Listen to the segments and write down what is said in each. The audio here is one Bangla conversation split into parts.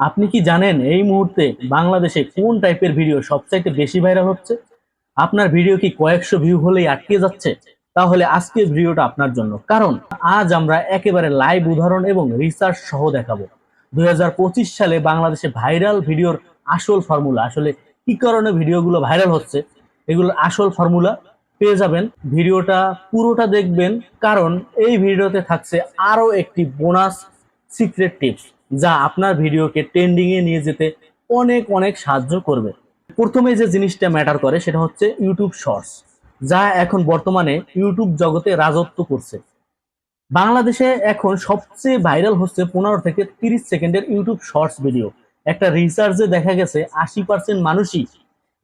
আপনি কি জানেন এই মুহূর্তে বাংলাদেশে কোন টাইপের ভিডিও সবচাইতে বেশি ভাইরাল হচ্ছে? আপনার ভিডিও কি কয়েকশো ভিউ হলেই আটকে যাচ্ছে? তাহলে আজকের ভিডিওটা আপনার জন্য। কারণ আজ আমরা একেবারে লাইভ উদাহরণ এবং রিসার্চ সহ দেখাবো। দু হাজার পঁচিশ সালে বাংলাদেশে ভাইরাল ভিডিওর আসল ফর্মুলা আসলে কি কারণে ভিডিওগুলো ভাইরাল হচ্ছে, এগুলোর আসল ফর্মুলা পেয়ে যাবেন। ভিডিওটা পুরোটা দেখবেন, কারণ এই ভিডিওতে থাকছে আরও একটি বোনাস সিক্রেট টিপস যা আপনার ভিডিওকে ট্রেন্ডিং এ নিয়ে যেতে অনেক অনেক সাহায্য করবে। প্রথমে যে জিনিসটা ম্যাটার করে সেটা হচ্ছে ইউটিউব শর্টস যা এখন বর্তমানে ইউটিউব জগতে রাজত্ব করছে। বাংলাদেশে এখন সবচেয়ে ভাইরাল হচ্ছে পনেরো থেকে তিরিশ সেকেন্ডের ইউটিউব শর্টস ভিডিও একটা রিসার্চে দেখা গেছে, আশি পার্সেন্ট মানুষই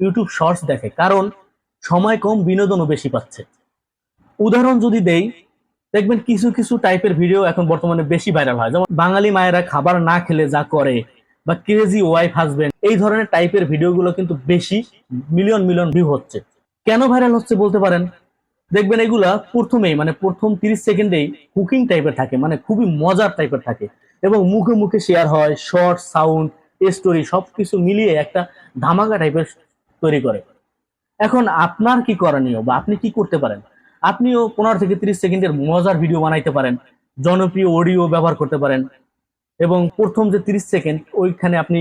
ইউটিউব শর্টস দেখে, কারণ সময় কম, বিনোদনও বেশি পাচ্ছে। উদাহরণ যদি দেই দেখবেন কিছু কিছু টাইপের ভিডিও এখন বর্তমানে বেশি ভাইরাল হয়। যেমন বাঙালি মায়েরা খাবার না খেলে যা করে বা ক্রেজি ওয়াইফ হাজবেন্ড এই ধরনের টাইপের ভিডিওগুলো কিন্তু বেশি মিলিয়ন মিলিয়ন ভিউ হচ্ছে। কেন ভাইরাল হচ্ছে বলতে পারেন? দেখবেন এগুলা প্রথমেই মানে প্রথম তিরিশ সেকেন্ডেই কুকিং টাইপের থাকে মানে খুবই মজার টাইপের থাকে এবং মুখে মুখে শেয়ার হয় শর্ট সাউন্ড স্টোরি সবকিছু মিলিয়ে একটা ধামাকা টাইপের তৈরি করে। এখন আপনার কি করণীয় বা আপনি কি করতে পারেন? আপনিও পনেরো থেকে তিরিশ সেকেন্ডের মজার ভিডিও বানাইতে পারেন, জনপ্রিয় অডিও ব্যবহার করতে পারেন এবং প্রথম যে তিরিশ সেকেন্ড, ওইখানে আপনি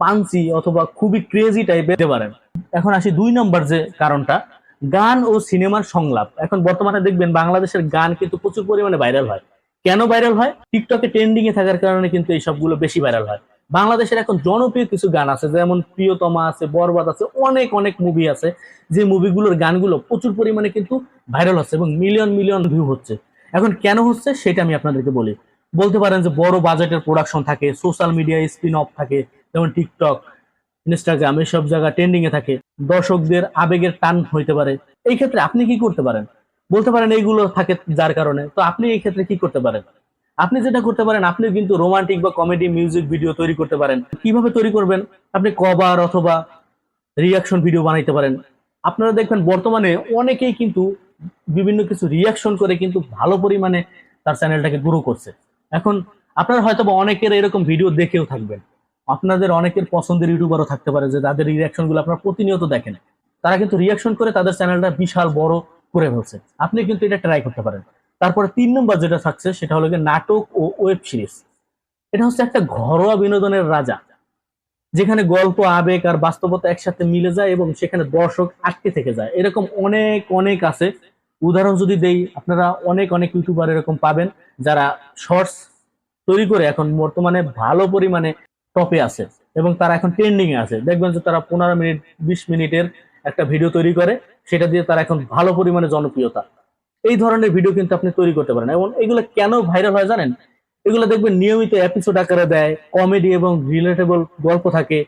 পাঞ্চি অথবা খুবই ক্রেজি টাইপের দিতে পারেন। এখন আসি দুই নম্বর যে কারণটা, গান ও সিনেমার সংলাপ। এখন বর্তমানে দেখবেন বাংলাদেশের গান কিন্তু প্রচুর পরিমাণে ভাইরাল হয়। কেন ভাইরাল হয়? টিকটকে ট্রেন্ডিং এ থাকার কারণে কিন্তু এই সবগুলো বেশি ভাইরাল হয়। বাংলাদেশের এখন জনপ্রিয় কিছু গান আছে, যেমন প্রিয়তমা আছে, বরবাদ আছে, অনেক অনেক মুভি আছে। যে মুভিগুলোর গানগুলো প্রচুর পরিমাণে কিন্তু ভাইরাল হচ্ছে এবং মিলিয়ন মিলিয়ন ভিউ হচ্ছে। এখন কেন হচ্ছে সেটা আমি আপনাদেরকে বলি। বলতে পারেন যে বড় বাজেটের প্রোডাকশন থাকে সোশ্যাল মিডিয়ায় স্পিন অফ থাকে, যেমন টিকটক ইনস্টাগ্রাম এসব জায়গা ট্রেন্ডিং এ থাকে। দর্শকদের আবেগের টান হইতে পারে। এই ক্ষেত্রে আপনি কি করতে পারেন? বলতে পারেন এইগুলো থাকে যার কারণে। তো আপনি এই ক্ষেত্রে কি করতে পারেন? আপনি যেটা করতে পারেন, আপনি কিন্তু রোমান্টিক বা কমেডি মিউজিক ভিডিও তৈরি করতে পারেন। কীভাবে তৈরি করবেন? আপনি কভার অথবা রিয়াকশন ভিডিও বানাইতে পারেন। আপনারা দেখবেন, বর্তমানে অনেকেই কিন্তু বিভিন্ন কিছু রিয়াকশন করে কিন্তু ভালো পরিমাণে তার চ্যানেলটাকে গ্রো করছে। এখন আপনারা হয়তো বা অনেকের এরকম ভিডিও দেখেও থাকবেন। আপনাদের অনেকের পছন্দের ইউটিউবারও থাকতে পারে যে তাদের রিয়াকশনগুলো আপনারা প্রতিনিয়ত দেখেন। তারা কিন্তু রিয়াকশন করে তাদের চ্যানেলটা বিশাল বড় করে ফেলছে। আপনি কিন্তু এটা ট্রাই করতে পারেন। তারপরে তিন নম্বর যেটা থাকছে, সেটা হলো নাটক ও ওয়েব সিরিজ এটা হচ্ছে একটা ঘরোয়া বিনোদনের রাজা, যেখানে গল্প, আবেগ আর বাস্তবতা একসাথে মিলে যায় এবং সেখানে দর্শক আটকে থেকে যায়। এরকম অনেক অনেক আছে। উদাহরণ যদি দেই, আপনারা অনেক অনেক ইউটিউবার এরকম পাবেন যারা শর্টস তৈরি করে এখন বর্তমানে ভালো পরিমাণে টপে আছে এবং তারা এখন ট্রেন্ডিং এ আছে। দেখবেন যে তারা পনেরো মিনিট, বিশ মিনিটের একটা ভিডিও তৈরি করে, সেটা দিয়ে তারা এখন ভালো পরিমাণে জনপ্রিয়তা। এই ধরনের ভিডিও কিন্তু আপনি তৈরি করতে পারেন। এবং এগুলো কেন ভাইরাল হয় জানেন? এগুলো দেখবেন নিয়মিত এপিসোড আকারে দেয় কমেডি এবং রিলেটেবল গল্প থাকে,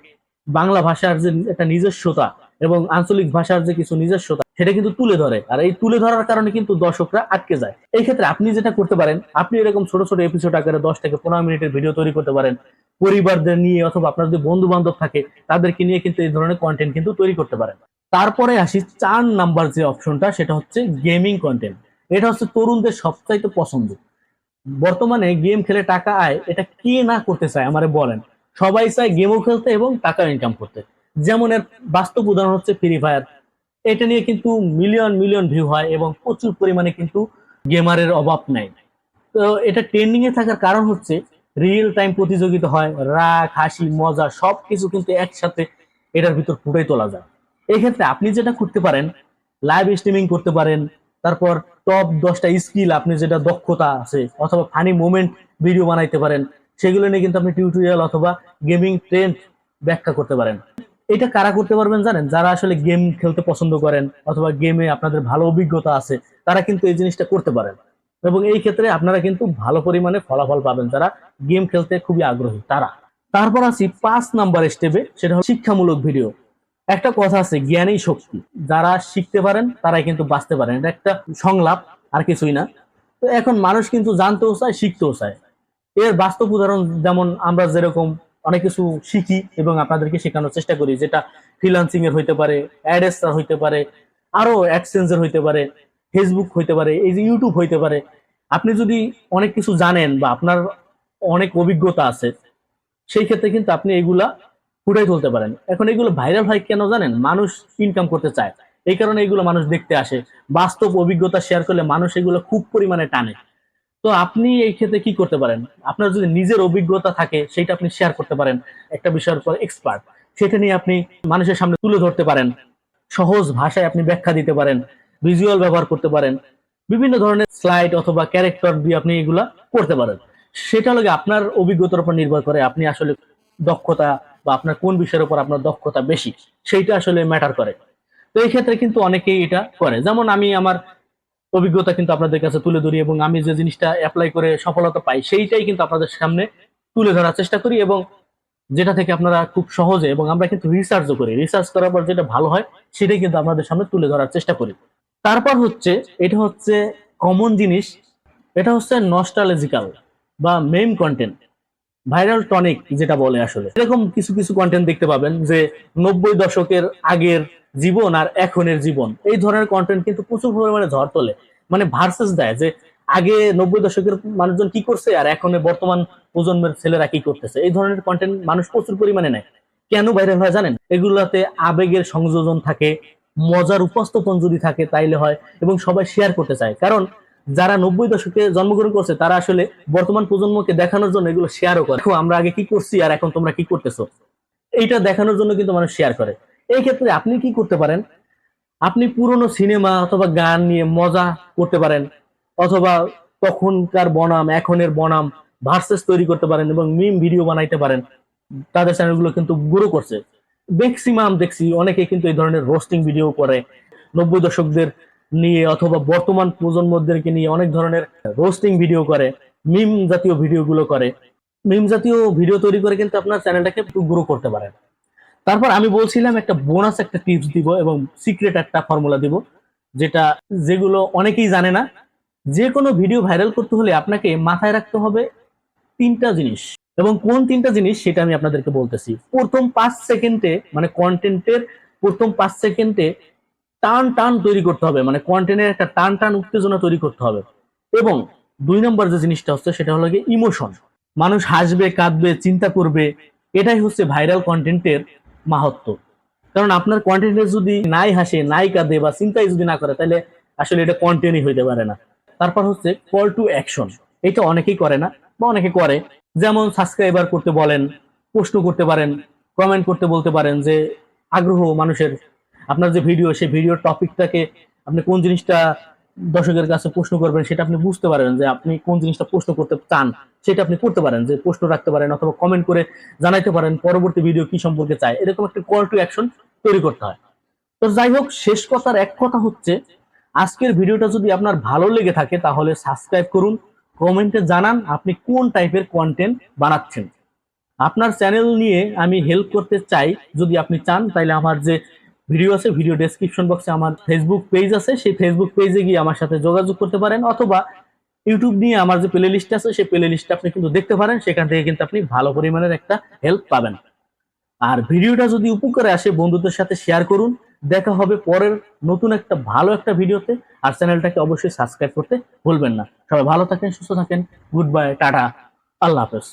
বাংলা ভাষার যে একটা নিজস্বতা এবং আঞ্চলিক ভাষার যে কিছু নিজস্বতা, সেটা কিন্তু তুলে ধরে। আর এই তুলে ধরার কারণে কিন্তু দর্শকরা আটকে যায়। এই ক্ষেত্রে আপনি যেটা করতে পারেন, আপনি এরকম ছোট ছোট এপিসোড আকারে দশ থেকে পনেরো মিনিটের ভিডিও তৈরি করতে পারেন। পরিবারদের নিয়ে অথবা আপনার যদি বন্ধু বান্ধব থাকে, তাদেরকে নিয়ে কিন্তু এই ধরনের কন্টেন্ট কিন্তু তৈরি করতে পারেন। তারপরে আসি চার নাম্বার যে অপশনটা, সেটা হচ্ছে গেমিং কন্টেন্ট এটা হচ্ছে তরুণদের সবচাইতে পছন্দ। বর্তমানে গেম খেলে টাকা আয়, এটা কে না করতে চায় আমারে বলেন। সবাই চায় গেমও খেলতে এবং টাকা ইনকাম করতে। যেমন এর বাস্তব উদাহরণ হচ্ছে ফ্রি ফায়ার এটা নিয়ে কিন্তু মিলিয়ন মিলিয়ন ভিউ হয় এবং প্রচুর পরিমাণে কিন্তু গেমারের অভাব নেই। তো এটা ট্রেন্ডিং এ থাকার কারণ হচ্ছে রিয়েল টাইম প্রতিযোগিতা হয়, রাগ, হাসি, মজা সবকিছু কিন্তু একসাথে এটার ভিতর ফুটে তোলা যায়। এক্ষেত্রে আপনি যেটা করতে পারেন লাইভ স্ট্রিমিং করতে পারেন, তারপর টপ দশটা স্কিল আপনি যেটা দক্ষতা আছে অথবা ফানি মোমেন্ট ভিডিও বানাইতে পারেন, সেগুলো নিয়ে কিন্তু আপনি টিউটোরিয়াল অথবা গেমিং ট্রেন্ড ব্যাখ্যা করতে পারেন। এটা কারা করতে পারবেন জানেন? যারা আসলে গেম খেলতে পছন্দ করেন অথবা গেমে আপনাদের ভালো অভিজ্ঞতা আছে, তারা কিন্তু এই জিনিসটা করতে পারেন। এবং এই ক্ষেত্রে আপনারা কিন্তু ভালো পরিমাণে ফলাফল পাবেন যারা গেম খেলতে খুবই আগ্রহী, তারা। তারপর আসি পাঁচ নাম্বার স্টেপে সেটা হলো শিক্ষামূলক ভিডিও একটা কথা আছে, জ্ঞানই শক্তি। যারা শিখতে পারেন, তারাই কিন্তু বাঁচতে পারেন। এটা একটা সংলাপ, আর কিছুই না। তো এখন মানুষ কিন্তু জানতেও চায়, শিখতেও চায়। এর বাস্তব উদাহরণ যেমন আমরা যেরকম অনেক কিছু শিখি এবং আপনাদেরকে শেখানোর চেষ্টা করি, যেটা ফ্রিলান্সিং এর হইতে পারে অ্যাডেস্টার হইতে পারে আরও অ্যাডসেন্সের হইতে পারে ফেসবুক হইতে পারে, এই যে ইউটিউব হইতে পারে। আপনি যদি অনেক কিছু জানেন বা আপনার অনেক অভিজ্ঞতা আছে, সেই ক্ষেত্রে কিন্তু আপনি এগুলা ফুটাই তুলতে পারেন। এখন এগুলো ভাইরাল হয় কেন জানেন? মানুষ ইনকাম করতে চায়। এই কারণে এগুলো মানুষ দেখতে আসে। বাস্তব অভিজ্ঞতা শেয়ার করলে মানুষ এগুলো খুব পরিমাণে টানে। তো আপনি এই ক্ষেত্রে কি করতে পারেন? আপনার যদি নিজের অভিজ্ঞতা থাকে সেটা আপনি শেয়ার করতে পারেন। একটা বিষয়ের উপর এক্সপার্ট সেটা নিয়ে আপনি মানুষের সামনে তুলে ধরতে পারেন। সহজ ভাষায় আপনি ব্যাখ্যা দিতে পারেন। ভিজুয়াল ব্যবহার করতে পারেন। বিভিন্ন ধরনের স্লাইড অথবা ক্যারেক্টার দিয়ে আপনি এগুলা করতে পারেন। সেটা হলো আপনার অভিজ্ঞতার উপর নির্ভর করে আপনি আসলে দক্ষতা বা আপনার কোন বিষয়ের উপর আপনার দক্ষতা বেশি, সেইটা আসলে ম্যাটার করে। তো এই ক্ষেত্রে কিন্তু অনেকেই এটা করে। যেমন আমি আমার অভিজ্ঞতা কিন্তু আপনাদের কাছে তুলে ধরি এবং আমি যে জিনিসটা অ্যাপ্লাই করে সফলতা পাই, সেইটাই কিন্তু আপনাদের সামনে তুলে ধরার চেষ্টা করি এবং যেটা থেকে আপনারা খুব সহজে এবং আমরা কিন্তু রিসার্চও করি। রিসার্চ করার পর যেটা ভালো হয়, সেটাই কিন্তু আপনাদের সামনে তুলে ধরার চেষ্টা করি। তারপর হচ্ছে, এটা হচ্ছে কমন জিনিস, এটা হচ্ছে নস্টালজিক্যাল বা মেম কন্টেন্ট ভাইরাল টনিক যেটা বলে আসলে। এরকম কিছু কিছু কন্টেন্ট দেখতে পাবেন যে নব্বই দশকের আগের জীবন আর এখনের জীবন। এই ধরনের কন্টেন্ট কিন্তু প্রচুর পরিমাণে ঝড় তোলে। মানে ভার্সেস দেয় যে আগে নব্বই দশকের মানুষজন কি করছে আর এখন বর্তমান প্রজন্মের ছেলেরা কি করতেছে। এই ধরনের কন্টেন্ট মানুষ প্রচুর পরিমাণে নেয়। কেন ভাইরাল হয় জানেন? এগুলাতে আবেগের সংযোজন থাকে, মজার উপস্থাপন যদি থাকে তাইলে হয় এবং সবাই শেয়ার করতে চায়। কারণ যারা নব্বই দশকে জন্মগ্রহণ করছে, তারা আসলে বর্তমান প্রজন্মকে দেখানোর জন্য এগুলো শেয়ারও করে। আমরা আগে কি করছি আর এখন তোমরা কি করতেছো? এইটা দেখানোর জন্য কিন্তু মানুষ শেয়ার করে। এই ক্ষেত্রে আপনি কি করতে পারেন? আপনি পুরনো সিনেমা অথবা গান নিয়ে মজা করতে পারেন, অথবা তখনকার বনাম, এখনের বনাম ভার্সেস তৈরি করতে পারেন এবং মিম ভিডিও বানাইতে পারেন। তাদের চ্যানেলগুলো কিন্তু গ্রো করছে। ম্যাক্সিমাম দেখছি, অনেকে কিন্তু এই ধরনের রোস্টিং ভিডিও করে। নব্বই দশকদের নিয়ে অথবা বর্তমান প্রজন্মদেরকে নিয়ে অনেক ধরনের রোস্টিং ভিডিও করে মিম জাতীয় ভিডিওগুলো করে। মিম জাতীয় ভিডিও তৈরি করে কিন্তু আপনার চ্যানেলটাকে একটু গ্রো করতে পারেন তারপর আমি বলছিলাম একটা বোনাস একটা টিপস দিব এবং সিক্রেট একটা ফর্মুলা দিব, যেটা যেগুলো অনেকেই জানে না। যে কোনো ভিডিও ভাইরাল করতে হলে আপনাকে মাথায় রাখতে হবে তিনটা জিনিস এবং কোন তিনটা জিনিস সেটা আমি আপনাদেরকে বলতেছি। প্রথম পাঁচ সেকেন্ডে মানে কন্টেন্টের প্রথম পাঁচ সেকেন্ডে টান টান তৈরি করতে হবে। মানে কন্টেন্টের একটা টান টান উত্তেজনা তৈরি করতে হবে। এবং দুই নম্বর যে জিনিসটা হচ্ছে, সেটা হলো গিয়ে ইমোশন মানুষ হাসবে, কাঁদবে, চিন্তা করবে, এটাই হচ্ছে ভাইরাল কন্টেন্টের মাহাত্ম। কারণ আপনার কন্টেন্টে যদি নাই হাসে, নাই কাঁদে বা চিন্তাই যদি না করে, তাহলে আসলে এটা কন্টেন্টই হইতে পারে না। তারপর হচ্ছে কল টু অ্যাকশন এটা অনেকেই করে না বা অনেকে করে। যেমন সাবস্ক্রাইবার করতে বলেন, প্রশ্ন করতে পারেন কমেন্ট করতে বলতে পারেন যে, আগ্রহ মানুষের আপনার যে ভিডিও সেই ভিডিওর টপিকটাকে আপনি কোন জিনিসটা দর্শকের কাছে প্রশ্ন করবেন সেটা আপনি বুঝতে পারেন যে আপনি কোন জিনিসটা প্রশ্ন করতে চান, সেটা আপনি করতে পারেন, যে প্রশ্ন রাখতে পারেন অথবা কমেন্ট করে জানাইতে পারেন পরবর্তী ভিডিও কি সম্পর্কে চায়। এরকম একটা কল টু অ্যাকশন তৈরি করতে হয়। তো যাই হোক, শেষ কথার এক কথা হচ্ছে, আজকের ভিডিওটা যদি আপনার ভালো লেগে থাকে, তাহলে সাবস্ক্রাইব করুন কমেন্টে জানান আপনি কোন টাইপের কন্টেন্ট বানাচ্ছেন। আপনার চ্যানেল নিয়ে আমি হেল্প করতে চাই, যদি আপনি চান তাহলে আমার যে ভিডিও আছে, ভিডিও ডেসক্রিপশন বক্সে আমার ফেসবুক পেজ আছে। সেই ফেসবুক পেজে গিয়ে আমার সাথে যোগাযোগ করতে পারেন অথবা ইউটিউব নিয়ে আমার যে প্লে লিস্ট আছে, সেই প্লে লিস্টটা আপনি কিন্তু দেখতে পারেন। সেখান থেকে কিন্তু আপনি ভালো পরিমাণের একটা হেল্প পাবেন। আর ভিডিওটা যদি উপকারে আসে, বন্ধুদের সাথে শেয়ার করুন। দেখা হবে পরের নতুন একটা ভালো একটা ভিডিওতে। আর চ্যানেলটাকে অবশ্যই সাবস্ক্রাইব করতে ভুলবেন না। সবাই ভালো থাকেন, সুস্থ থাকেন। Good bye tata. আল্লাহ হাফেজ।